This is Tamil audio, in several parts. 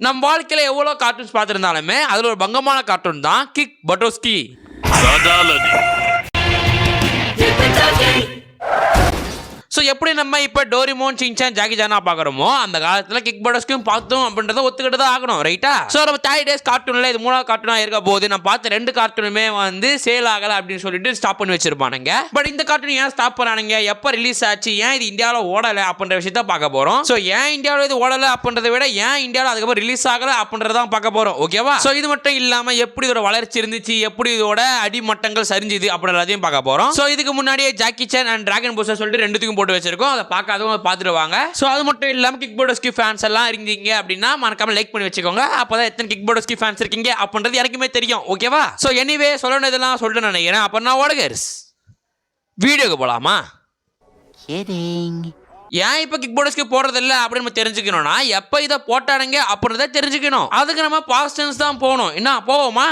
நம் வாழ்க்கையில எவ்வளவு கார்ட்டூன்ஸ் பார்த்துருந்தாலுமே அதுல ஒரு பங்கமான கார்ட்டூன் தான் கிக் பட்டோஸ்கி ஸோ எப்படி நம்ம இப்போ டோரிமோன் சின்சான் ஜாக்கி ஜானா பார்க்குறோமோ அந்த காலத்தில் கிக் பட்டோஸ்க்கும் பார்த்தோம் அப்படின்றத ஒத்துக்கிட்டு தான் ஆகணும் ரைட்டா ஸோ நம்ம தாய் டேஸ் கார்ட்டூனில் இது மூணாவது கார்ட்டூனாக இருக்க போது நான் பார்த்த ரெண்டு கார்ட்டூனுமே வந்து சேல் ஆகலை அப்படின்னு சொல்லிட்டு ஸ்டாப் பண்ணி வச்சிருப்பானுங்க. பட் இந்த கார்ட்டூன் ஏன் ஸ்டாப் பண்ணானுங்க? எப்போ ரிலீஸ் ஆச்சு? ஏன் இது இந்தியாவில் ஓடலை அப்படின்ற விஷயத்த பார்க்க போகிறோம் ஸோ ஏன் இந்தியாவில் இது ஓடலை அப்படின்றத விட ஏன் இந்தியாவில் அதுக்கப்புறம் ரிலீஸ் ஆகலை அப்படின்றதான் பார்க்க போகிறோம் ஓகேவா ஸோ இது மட்டும் இல்லாமல் எப்படி இதோட வளர்ச்சி இருந்துச்சு? எப்படி இதோட அடிமட்டங்கள் சரிஞ்சுது அப்படின்றதையும் பார்க்க போகிறோம் ஸோ இதுக்கு முன்னாடியே Jackie Chan and dragon poster சொல்லிட்டு ரெண்டுத்துக்கும் போட்டு வச்சிருக்கோம். அதை பார்க்காதவங்க பார்த்துட்டு வாங்க. ஸோ அது மட்டும் இல்லாமல் கிக் போர்டஸ்கி ஃபேன்ஸ் எல்லாம் இருந்தீங்க அப்படின்னா மறக்காம லைக் பண்ணி வச்சுக்கோங்க. அப்பதான் எத்தனை கிக் போர்டஸ்கி ஃபேன்ஸ் இருக்கீங்க அப்படின்றது எனக்குமே தெரியும். ஓகேவா ஸோ எனிவே சொல்லணுதெல்லாம் சொல்லிட்டு நினைக்கிறேன். அப்போ நான் ஓடகர்ஸ் வீடியோக்கு போகலாமா. ஏன் இப்போ கிக் போர்டஸ்க்கு போடுறது இல்லை அப்படின்னு நம்ம தெரிஞ்சுக்கணும்னா எப்போ இதை போட்டானுங்க அப்படின்றத தெரிஞ்சுக்கணும். அதுக்கு நம்ம பாஸ்டன்ஸ் தான் போகணும். என்ன போவோமா?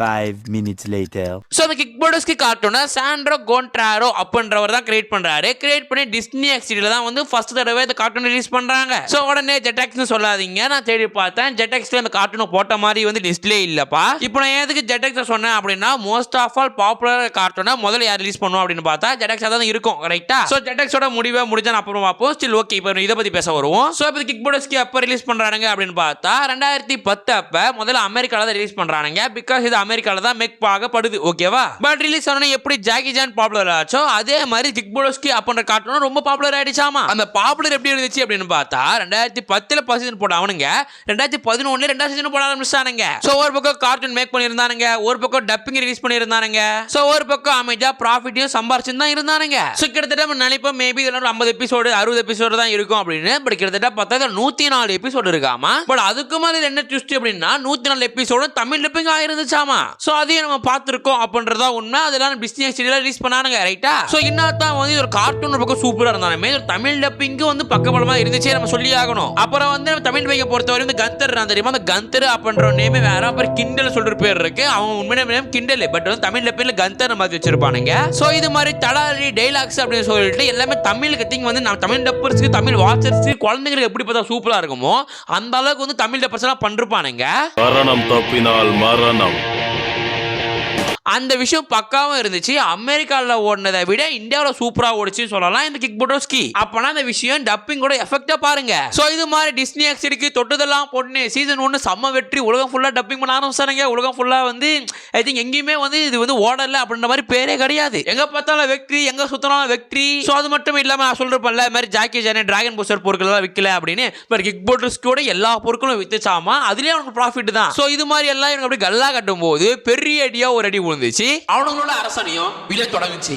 Five minutes later. ஸோ அந்த கிக் போர்டஸ்க்கு கார்ட்டூனை சாண்ட்ரோ கோன்ட்ராரோ அப்படின்றவர் தான் கிரியேட் பண்றாரு. கிரியேட் பண்ணி டிஸ்னி எக்ஸிடியில் தான் வந்து ஃபர்ஸ்ட் தடவை இந்த கார்ட்டூன் ரிலீஸ் பண்றாங்க. ஸோ உடனே ஜெட்டாக்ஸ்னு சொல்லாதீங்க. நான் தேடி பார்த்தேன். ஜெட்டாக்ஸ்ல இந்த கார்ட்டூனை போட்ட மாதிரி வந்து டிஸ்பிளே இல்லப்பா. இப்போ நான் எதுக்கு ஜெட்டாக்ஸ் சொன்னேன் அப்படின்னா மோஸ்ட் ஆஃப் ஆல் பாப்புலர் கார்ட்டூனை முதல்ல யார் ரிலீஸ் பண்ணுவோம் அப்படின்னு பார்த்தா ஜெட்டாக்ஸ் தான் இருக்கும் ரைட்டா ஸோ ஜெட்டாக்ஸோட முடிவை முடிஞ்சா நான் அப்புறம் பார்ப்போம். ஸ்டில் ஓகே இப்போ இதை பத்தி பேச வருவோம். ஸோ இப்போ கிக் போர்டஸ்க்கு எப்போ ரிலீஸ் பண்றாங்க அப்படின்னு பார்த்தா ரெண்டாயிரத்தி பத்து அப்ப முதல்ல அமெரிக்கால தான் ரிலீஸ் பண்றாங்க பிகாஸ் இது அமெரிக்காவில் தான் மேக் ஆகப்படுது ஓகேவா பட் ரிலீஸ் ஆனோட எப்படி ஜாக்கி ஜான் பாப்புலர் ஆச்சோ அதே மாதிரி கிக் போர்டஸ்கி அப்படின்ற கார்ட்டூனும் ரொம்ப பாப்புலர் ஆயிடுச்சாமா? அந்த பாப்புலர் எப்படி இருந்துச்சு அப்படின்னு பார்த்தா ரெண்டாயிரத்தி பத்தில் ஃபர்ஸ்ட் சீசன் போட அவனுங்க ரெண்டாயிரத்தி பதினொன்னுல ரெண்டாவது சீசன் போட ஆரம்பிச்சானுங்க ஸோ ஒரு பக்கம் கார்ட்டூன் மேக் பண்ணியிருந்தானுங்க ஒரு பக்கம் டப்பிங் ரிலீஸ் பண்ணியிருந்தானுங்க. ஸோ ஒரு பக்கம் அமைதியாக ப்ராஃபிட்டையும் சம்பாரிச்சு தான் இருந்தானுங்க. ஸோ கிட்டத்தட்ட நம்ம நினைப்போம் மேபி இதில் ஒரு ஐம்பது எபிசோடு அறுபது எபிசோடு தான் இருக்கும் அப்படின்னு. பட் கிட்டத்தட்ட பார்த்தா இதில் நூற்றி நாலு எபிசோடு இருக்காமா? பட் அதுக்கு மேலே என்ன ட்விஸ்ட் அப்படின்னா நூற்றி நாலு எபிசோடு தமிழ் டப்பிங் ஆயிருந்துச்சாமா? ஸோ அதையும் நம்ம பார்த்துருக்கோம் அப்படின்றதா உண்மை. அதெல்லாம் டிஸ்னி எக்ஸ்டியில் ரிலீஸ் பண்ணானுங்க ரைட்டா ஸோ இன்னத்தான் வந்து ஒரு கார்ட்டூன் ஒரு பக்கம் சூப்பராக இருந்தாலுமே ஒரு தமிழ் டப்பிங்கு வந்து பக்கபலமா இருந்துச்சே நம்ம சொல்லி ஆகணும். அப்புறம் வந்து நம்ம தமிழ் பைக்கை பொறுத்தவரை வந்து கந்தர் நான் தெரியுமா? அந்த கந்தர் அப்படின்ற நேமே வேற அப்புறம் கிண்டல் சொல்ற பேர் இருக்கு. அவன் உண்மையான நேம் கிண்டல் பட் வந்து தமிழ் டப்பிங்ல கந்தர் மாதிரி வச்சிருப்பானுங்க. ஸோ இது மாதிரி தலாரி டைலாக்ஸ் அப்படின்னு சொல்லிட்டு எல்லாமே தமிழ் கத்திங் வந்து நம்ம தமிழ் டப்பர்ஸ்க்கு தமிழ் வாட்சர்ஸ்க்கு குழந்தைங்களுக்கு எப்படி பார்த்தா சூப்பரா இருக்குமோ அந்த அளவுக்கு வந்து தமிழ் டப்பர்ஸ் எல்லாம் பண்ணிருப்பானுங்க. மரணம் தப்பினால் மரணம். அந்த விஷயம் பக்காவும் இருந்துச்சு. அமெரிக்காவில் ஓடினதை விட இந்தியாவில் சூப்பராக ஓடிச்சுன்னு சொல்லலாம். இந்த கிக் போட்டோஸ்கி அப்பனா அந்த விஷயம் டப்பிங் கூட எஃபெக்டாக பாருங்க. ஸோ இது மாதிரி டிஸ்னி எக்ஸிடிக்கு தொட்டதெல்லாம் போட்டு சீசன் ஒன்று செம்ம வெற்றி. உலகம் ஃபுல்லாக டப்பிங் பண்ண ஆரம்பிச்சாருங்க உலகம் ஃபுல்லாக வந்து ஐ திங்க் எங்கேயுமே வந்து இது வந்து ஓடல அப்படின்ற மாதிரி பேரே கிடையாது. எங்க பார்த்தாலும் வெற்றி எங்க சுத்தினாலும் வெற்றி. ஸோ அது மட்டும் இல்லாமல் நான் சொல்றப்பல்ல மாதிரி ஜாக்கி ஜானே டிராகன் போஸ்டர் பொருட்கள் எல்லாம் விற்கல அப்படின்னு இப்போ கிக் போட்டோஸ்கோட எல்லா பொருட்களும் வித்துச்சாமா? அதுலேயே அவனுக்கு ப்ராஃபிட் தான். ஸோ இது மாதிரி எல்லாம் இவங்க அப்படி கல்லா கட்டும் போது பெரிய அடியாக ஒரு அடி வந்துச்சு அவனுங்களோட அரசனையும் விழ தொடங்குச்சு.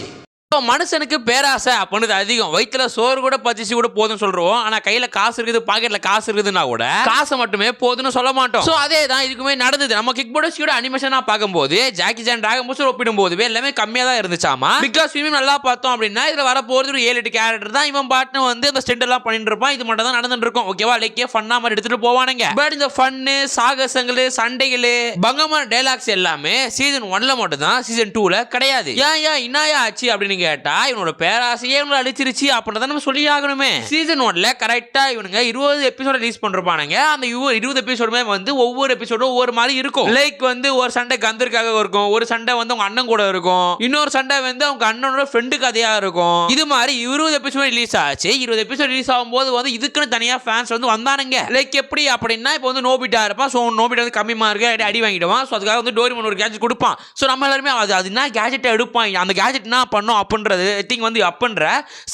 மனுஷனுக்கு பேராசை அப்படின்றது அதிகம். வயிற்றுல சோறு கூட பச்சிச்சு கூட போதும்னு சொல்றோம். ஆனா கையில காசு இருக்குது பாக்கெட்ல காசு இருக்குதுன்னா கூட காசு மட்டுமே போதும்னு சொல்ல மாட்டோம். ஸோ அதே தான் இதுக்குமே நடந்தது. நம்ம கிக் போர்டஸ்கியோட அனிமேஷனா பார்க்கும்போது ஜாக்கி ஜான் டிராகன் பூஸ்டர் ஒப்பிடும் போது எல்லாமே கம்மியா தான் இருந்துச்சாமா? பிகாஸ் இவன் நல்லா பார்த்தோம் அப்படின்னா இதுல வர போறது ஒரு ஏழு எட்டு கேரக்டர் தான். இவன் பாட்டு வந்து அந்த ஸ்டெண்ட் எல்லாம் பண்ணிட்டு இருப்பான். இது மட்டும் தான் நடந்துட்டு இருக்கும். ஓகேவா லைக்கே ஃபன்னா மாதிரி எடுத்துட்டு போவானுங்க. பட் இந்த ஃபன்னு சாகசங்கள் சண்டைகள் பங்கமான டைலாக்ஸ் எல்லாமே சீசன் ஒன்ல மட்டும் தான் சீசன் டூல கிடையாது. ஏன் ஏன் இன்னாயா ஆச்சு அப்படின்னு கேட்டா இவனோட பேராசையே இவங்களை அழிச்சிருச்சு அப்படின்றத நம்ம சொல்லி ஆகணுமே சீசன் ஒன்ல கரெக்டா இவனுங்க இருபது எபிசோட ரிலீஸ் பண்றானுங்க அந்த இருபது எபிசோடுமே வந்து ஒவ்வொரு எபிசோடும் ஒவ்வொரு மாதிரி இருக்கும். லைக் வந்து ஒரு சண்டை கந்தருக்காக இருக்கும். ஒரு சண்டை வந்து அவங்க அண்ணன் கூட இருக்கும். இன்னொரு சண்டை வந்து அவங்க அண்ணனோட ஃப்ரெண்டு கதையா இருக்கும். இது மாதிரி இருபது எபிசோட் ரிலீஸ் ஆச்சு. இருபது எபிசோட் ரிலீஸ் ஆகும்போது வந்து இதுக்குன்னு தனியா ஃபேன்ஸ் வந்து வந்தானுங்க. லைக் எப்படி அப்படின்னா இப்போ வந்து நோபிட்டா இருப்பான். ஸோ நோபிட்டா வந்து கம்மி மார்க்கு அடி அடி வாங்கிடுவான். ஸோ அதுக்காக வந்து டோரிமன் ஒரு கேஜெட் கொடுப்பான். ஸோ நம்ம எல்லாருமே அது அது என்ன கேஜெட்டை எடுப்பான்? அந்த கேஜெட் என்ன பண்ணும் அப்படின்றது திங் வந்து அப்படின்ற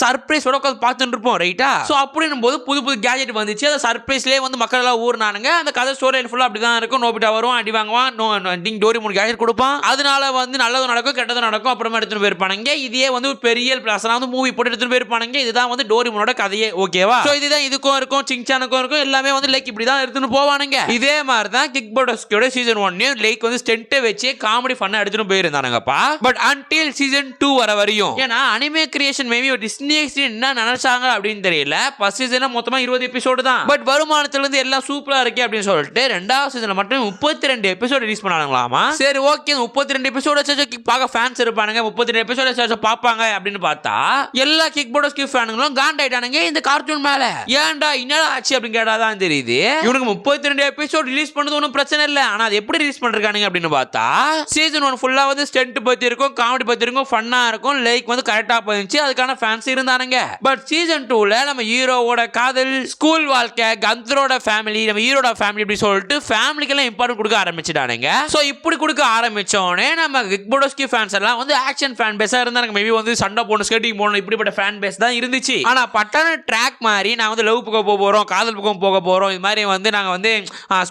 சர்ப்ரைஸோட உட்காந்து பார்த்துட்டு இருப்போம் ரைட்டா ஸோ அப்படின்னும் போது புது புது கேஜெட் வந்துச்சு. அந்த சர்ப்ரைஸ்லேயே வந்து மக்கள் எல்லாம் ஊர்னானுங்க. அந்த கதை ஸ்டோரி ஃபுல்லாக அப்படி தான் இருக்கும். நோபிட்டா வரும் அடி வாங்குவான் நோ டிங் டோரி மூணு கேஜெட் கொடுப்பான். அதனால வந்து நல்லதும் நடக்கும் கெட்டதும் நடக்கும் அப்புறமா எடுத்துட்டு போயிருப்பானுங்க. இதே வந்து ஒரு பெரிய பிளாஸ்லாம் வந்து மூவி போட்டு எடுத்துட்டு போயிருப்பானுங்க. இதுதான் வந்து டோரிமோனோட கதையே ஓகேவா ஸோ இதுதான் இதுக்கும் இருக்கும் சிங்சானுக்கும் இருக்கும் எல்லாமே வந்து லைக் இப்படி தான் எடுத்துட்டு போவானுங்க. இதே மாதிரி தான் கிக் போர்டஸ்கோட சீசன் ஒன்னையும் லைக் வந்து ஸ்டென்ட்டை வச்சு காமெடி ஃபன்னாக எடுத்துட்டு போயிருந்தானுங்கப்பா. பட் அன்டில் சீசன் டூ வர வரையும் ஏன்னா அனிமே கிரியேஷன் மேபி ஒரு டிஸ்னி என்ன நினைச்சாங்க அப்படின்னு தெரியல. ஃபர்ஸ்ட் சீசன் மொத்தமா இருபது எபிசோடு தான். பட் வருமானத்துல இருந்து எல்லாம் சூப்பரா இருக்கு அப்படின்னு சொல்லிட்டு ரெண்டாவது சீசன்ல மட்டும் முப்பத்தி ரெண்டு எபிசோடு ரிலீஸ் பண்ணாங்களாமா? சரி ஓகே முப்பத்தி ரெண்டு எபிசோட பார்க்க ஃபேன்ஸ் இருப்பானுங்க. முப்பத்தி ரெண்டு எபிசோட பார்ப்பாங்க அப்படின்னு பார்த்தா எல்லா கிக் போர்டர்ஸ் கிக் ஃபேனுங்களும் காண்ட் ஆயிட்டானுங்க இந்த கார்ட்டூன் மேல. ஏன்டா என்னடா ஆச்சு அப்படின்னு கேட்டாதான் தெரியுது. இவனுக்கு முப்பத்தி ரெண்டு எபிசோட் ரிலீஸ் பண்ணது ஒன்றும் பிரச்சனை இல்லை. ஆனா அது எப்படி ரிலீஸ் பண்ணிருக்கானுங்க அப்படின்னு பார்த்தா சீசன் ஒன் ஃபுல்லா வந்து ஸ்டென்ட் பத்தி இருக்கும் காமெடி பத்தி இருக்கும் ஃபன்னா இருக்கும் லைக் வந்து கரெக்டாக போயிருந்துச்சு. அதுக்கான ஃபேன்ஸ் இருந்தானுங்க. பட் சீசன் டூவில் நம்ம ஹீரோவோட காதல் ஸ்கூல் வாழ்க்கை கந்தரோட ஃபேமிலி நம்ம ஹீரோட ஃபேமிலி அப்படி சொல்லிட்டு ஃபேமிலிக்கெல்லாம் இம்பார்ட்டன்ட் கொடுக்க ஆரம்பிச்சிட்டானுங்க. ஸோ இப்படி கொடுக்க ஆரம்பிச்சோடனே நம்ம விக்போடோஸ்கி ஃபேன்ஸ் எல்லாம் வந்து ஆக்ஷன் ஃபேன் பேஸாக இருந்தாங்க மேபி வந்து சண்டை போடணும் ஸ்கேட்டிங் போகணும் இப்படிப்பட்ட ஃபேன் பேஸ் தான் இருந்துச்சு. ஆனால் பட்டான ட்ராக் மாதிரி நான் வந்து லவ் பக்கம் போக போகிறோம் காதல் பக்கம் போக போகிறோம் இது மாதிரி வந்து நாங்கள் வந்து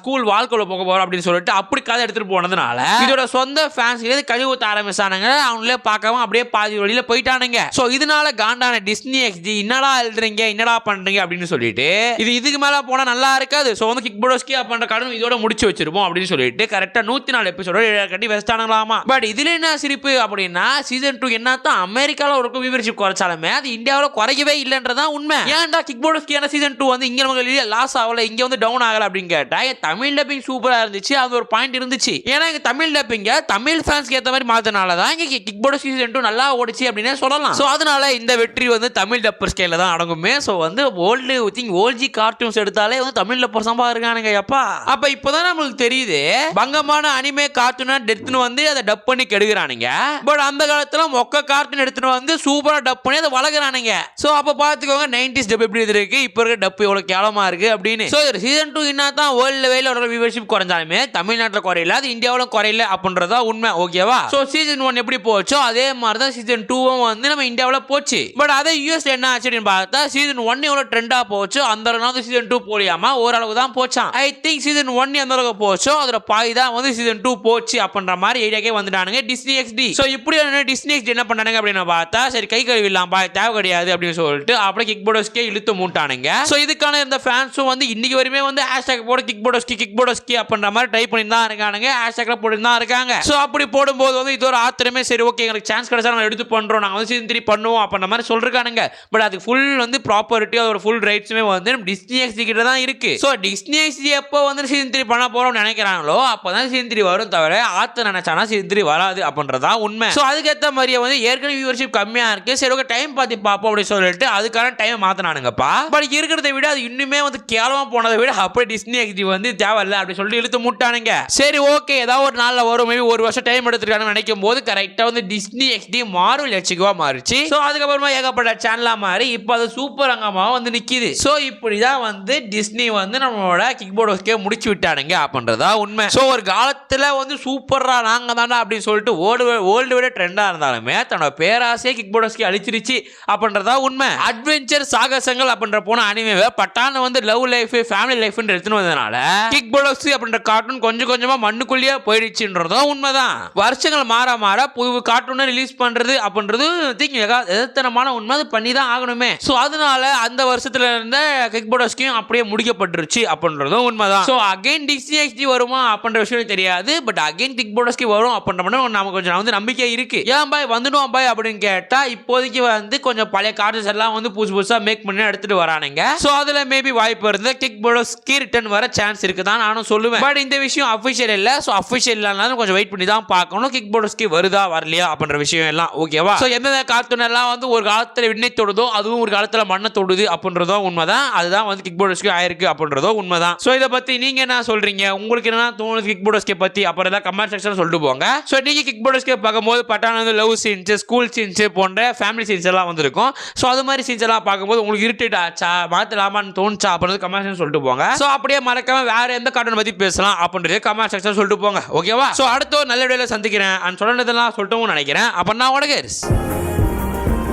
ஸ்கூல் வாழ்க்கையில் போக போகிறோம் அப்படின்னு சொல்லிட்டு அப்படி கதை எடுத்துகிட்டு போனதுனால இதோட சொந்த ஃபேன்ஸ் கழிவு ஊற்ற ஆரம்பிச்சானுங்க. அவங்களே பார்க்காம அப்படியே பாதி வழியில போயிட்டானுங்க. ஸோ இதனால காண்டான டிஸ்னி எக்ஸ்டி என்னடா எழுதுறீங்க என்னடா பண்றீங்க அப்படின்னு சொல்லிட்டு இது இதுக்கு மேல போனா நல்லா இருக்காது. ஸோ வந்து கிக் போடோஸ்கி பண்ற கடன் இதோட முடிச்சு வச்சிருப்போம் அப்படின்னு சொல்லிட்டு கரெக்டா நூத்தி நாலு எபிசோட கட்டி வெஸ்டானுங்களாமா பட் இதுல என்ன சிரிப்பு அப்படின்னா சீசன் டூ என்னத்தான் அமெரிக்கால ஒரு விவரிச்சு குறைச்சாலுமே அது இந்தியாவில் குறையவே இல்லைன்றதான் உண்மை. ஏன்டா கிக் போர்டுஸ்கியான சீசன் டூ வந்து இங்க நமக்கு லாஸ் ஆகல இங்க வந்து டவுன் ஆகல அப்படின்னு கேட்டா தமிழ் டப்பிங் சூப்பரா இருந்துச்சு அது ஒரு பாயிண்ட் இருந்துச்சு. ஏன்னா இங்கே தமிழ் டப்பிங்க தமிழ் ஃபேன்ஸ்க்கு ஏற்ற மாதிரி மாத்தினால தான் இங்க கிக் போர்டு சீசன் டூ நல்லா ஓடிச்சு. அப்படின்னே சொல்லலாம். ஸோ அதனால இந்த வெற்றி வந்து தமிழ் டப்பர் ஸ்கேல தான் அடங்குமே. ஸோ வந்து ஓல்டு திங் ஓல்ஜி கார்ட்டூன்ஸ் எடுத்தாலே வந்து தமிழ் டப்பர் சம்பா இருக்கானுங்க எப்பா அப்ப இப்போதான் நம்மளுக்கு தெரியுது பங்கமான அனிமே கார்ட்டூனா டெத்துன்னு வந்து அதை டப் பண்ணி கெடுக்கிறானுங்க. பட் அந்த காலத்துல மொக்க கார்ட்டூன் எடுத்துட்டு வந்து சூப்பரா டப் பண்ணி அதை வளர்க்குறானுங்க. ஸோ அப்போ பார்த்துக்கோங்க நைன்டிஸ் டப் எப்படி இருக்கு இப்போ இருக்க டப் எவ்வளோ கேவலமா இருக்கு அப்படின்னு. ஸோ சீசன் டூ என்ன தான் வேர்ல்டு லெவலில் ஒரு வியூவர்ஷிப் குறைஞ்சாலுமே தமிழ்நாட்டில் குறையல அது இந்தியாவிலும் குறையல அப்படின்றதா உண்மை ஓகேவா ஸோ சீசன் ஒன் எப்படி போச்சோ அதே மாதிரி தான் சீசன் டூவும் வந்து நம்ம இந்தியாவில் போச்சு. பட் அதே யூஎஸ் என்ன ஆச்சு அப்படின்னு பார்த்தா சீசன் ஒன் எவ்வளோ ட்ரெண்டாக போச்சோ அந்த அளவுக்கு சீசன் டூ போலியாம ஓரளவு தான் போச்சான் ஐ திங்க் சீசன் ஒன் எந்த அளவுக்கு போச்சோ அதில் பாய் தான் வந்து சீசன் டூ போச்சு அப்படின்ற மாதிரி ஐடியாக்கே வந்துட்டானுங்க டிஸ்னி எக்ஸ்டி ஸோ இப்படி டிஸ்னி எக்ஸ்டி என்ன பண்ணானுங்க அப்படின்னு பார்த்தா சரி கை கழுவிலாம் பாய் தேவை கிடையாது அப்படின்னு சொல்லிட்டு அப்படியே கிக் போர்டோஸ்கே இழுத்து மூட்டானுங்க. ஸோ இதுக்கான இந்த ஃபேன்ஸும் வந்து இன்னைக்கு வரையுமே வந்து ஹேஷ்டாக் போட கிக் போர்டோஸ்கி கிக் போர்டோஸ்கி அப்படின்ற மாதிரி டைப் பண்ணி தான் இருக்கானுங்க ஹேஷ்டாக்ல போட்டு தான் இருக்காங்க. ஸோ அப்படி போடும்போது வந்து இது ஒரு ஆத்திரமே சரி ஓகே எங்களுக்கு சான்ஸ் கிடைச்சா நாங்கள் எடுத்து பண்ணுறோம் நாங்கள் வந்து சீசன் த்ரீ பண்ணுவோம் அப்படின்ற மாதிரி சொல்லிருக்கானுங்க. பட் அதுக்கு ஃபுல் வந்து ப்ராப்பர்ட்டி அதோட ஃபுல் ரைட்ஸுமே வந்து நம்ம டிஸ்னி எக்ஸி கிட்ட தான் இருக்கு. ஸோ டிஸ்னி எக்ஸி எப்போ வந்து சீசன் த்ரீ பண்ண போறோம்னு நினைக்கிறாங்களோ அப்போ தான் சீசன் த்ரீ வரும் தவிர ஆற்று நினைச்சானா சீசன் த்ரீ வராது அப்படின்றதான் உண்மை. ஸோ அதுக்கேற்ற மாதிரியே வந்து ஏற்கனவே வியூவர்ஷிப் கம்மியாக இருக்கு. சரி ஓகே டைம் பார்த்து பார்ப்போம் அப்படின்னு சொல்லிட்டு அதுக்கான டைம் மாற்றினானுங்கப்பா பட் இருக்கிறத விட அது இன்னுமே வந்து கேவலமாக போனதை விட அப்படியே டிஸ்னி எக்ஸ்டி வந்து தேவையில்ல அப்படி சொல்லிட்டு இழுத்து முட்டானுங்க. சரி ஓகே ஏதாவது ஒரு நாளில் வரும். மேபி ஒரு வருஷம் டைம் எடுத்துருக்காங்கன்னு நினைக்கும் போது கரெக்டாக வந்து டிஸ்னி எக்ஸ்டி மாறும் லட்சிக்கவா மாறிச்சு ஸோ அதுக்கப்புறமா ஏகப்பட்ட சேனலாக மாறி இப்போ அது சூப்பர் அங்கமாக வந்து நிற்கிது ஸோ இப்படி தான் வந்து டிஸ்னி வந்து நம்மளோட கிக் போர்டோஸ்க்கே முடிச்சு விட்டானுங்க அப்படின்றதா உண்மை. ஸோ ஒரு காலத்தில் வந்து சூப்பராக நாங்கள் தானே அப்படின்னு சொல்லிட்டு ஓல்டு வேர்ல்டு விட ட்ரெண்டாக இருந்தாலுமே தன்னோட பேராசையை கிக் போர்டோஸ்க்கே அழிச்சிருச்சு அப்படின்றதா உண்மை. அட்வென்ச்சர் சாகசங்கள் அப்படின்ற போன அனிமேவை பட்டான வந்து லவ் லைஃப் ஃபேமிலி லைஃப்னு எடுத்துன்னு வந்ததுனால கிக் போர்டோஸ் அப்படின்ற கார்ட்டூன் கொஞ்சம் கொஞ்சமாக மண்ணுக்குள்ளேயே போயிடுச்சுன்றதும் உண்மைதான். வருஷங்கள் மாற மாற புது கார்ட்டூனை ரிலீஸ் பண்ணுறது அப்படின்றது திங்க் எதத்தனமான உண்மை அது பண்ணி தான் ஆகணுமே. ஸோ அதனால அந்த வருஷத்துல இருந்த கிக் போர்டோஸ்கையும் அப்படியே முடிக்கப்பட்டுருச்சு அப்படின்றதும் உண்மைதான். ஸோ அகைன் டிஸ்னி வருமா அப்படின்ற விஷயம் தெரியாது. பட் அகைன் கிக் போர்டோஸ்க்கு வரும் அப்படின்ற மட்டும் நமக்கு கொஞ்சம் வந்து நம்பிக்கை இருக்கு. ஏன் பாய் வந்துடும் பாய் அப்படின்னு கேட்டால் இப்போதைக்கு வந்து கொஞ்சம் பழைய கார்ஜஸ் எல்லாம் வந்து புதுசு புதுசாக மேக் பண்ணி எடுத்துட்டு வரானுங்க. ஸோ அதில் மேபி வாய்ப்பு இருந்து கிக் போர்டோஸ்க்கு ரிட்டர்ன் வர சான்ஸ் இருக்குதான் நானும் சொல்லுவேன். பட் இந்த விஷயம் அஃபிஷியல் இல்லை. ஸோ அஃபிஷியல் இல்லைனாலும் கொஞ்சம் வெயிட் பண்ணி தான் பார்க்கணும் கிக் போர்டோஸ்க்கு வருதா வரலையா அப்படின்ற விஷயம் எல்லாம் ஓகேவா ஸோ எந்தெந்த கார்ட்டூன் எல்லாம் வந்து ஒரு காலத்தில் விண்ணை தொடுதோ அதுவும் ஒரு காலத்தில் மண்ணை தொடுது அப்படின்றதோ உண்மைதான். அதுதான் வந்து கிக் போர்டர்ஸ்க்கு ஆயிருக்கு அப்படின்றதோ உண்மைதான். ஸோ இதை பற்றி நீங்கள் என்ன சொல்கிறீங்க உங்களுக்கு என்ன தோணுது கிக் போர்டோஸ்கே பற்றி அப்புறம் ஏதாவது கமெண்ட் செக்ஷன் சொல்லிட்டு போங்க. ஸோ நீங்கள் கிக் போர்டோஸ்கே பார்க்கும்போது பட்டான வந்து லவ் சீன்ஸ் ஸ்கூல் சீன்ஸ் போன்ற ஃபேமிலி சீன்ஸ் எல்லாம் வந்திருக்கும். ஸோ அது மாதிரி சீன்ஸ் எல்லாம் பார்க்கும்போது உங்களுக்கு இரிட்டேட் ஆச்சா? மாற்றலாமான்னு தோணுச்சா? அப்படின்றது கமெண்ட் செக்ஷன் சொல்லிட்டு போங்க. ஸோ அப்படியே மறக்காம வேற எந்த கார்ட்டூன் பற்றி பேசலாம் அப்படின்றது கமெண்ட் செக்ஷன் சொல்லிட்டு போங்க. ஓகேவா ஸோ அடுத்த நல்ல வீடியோவில் சந்திக்கிறேன். அண்ட் சொன்னதெல்லாம் சொல்லிட்டோம்னு நினைக்கிறேன். அப்போ நான் உடகேரிஸ்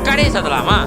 கடையை சத்தலாமா?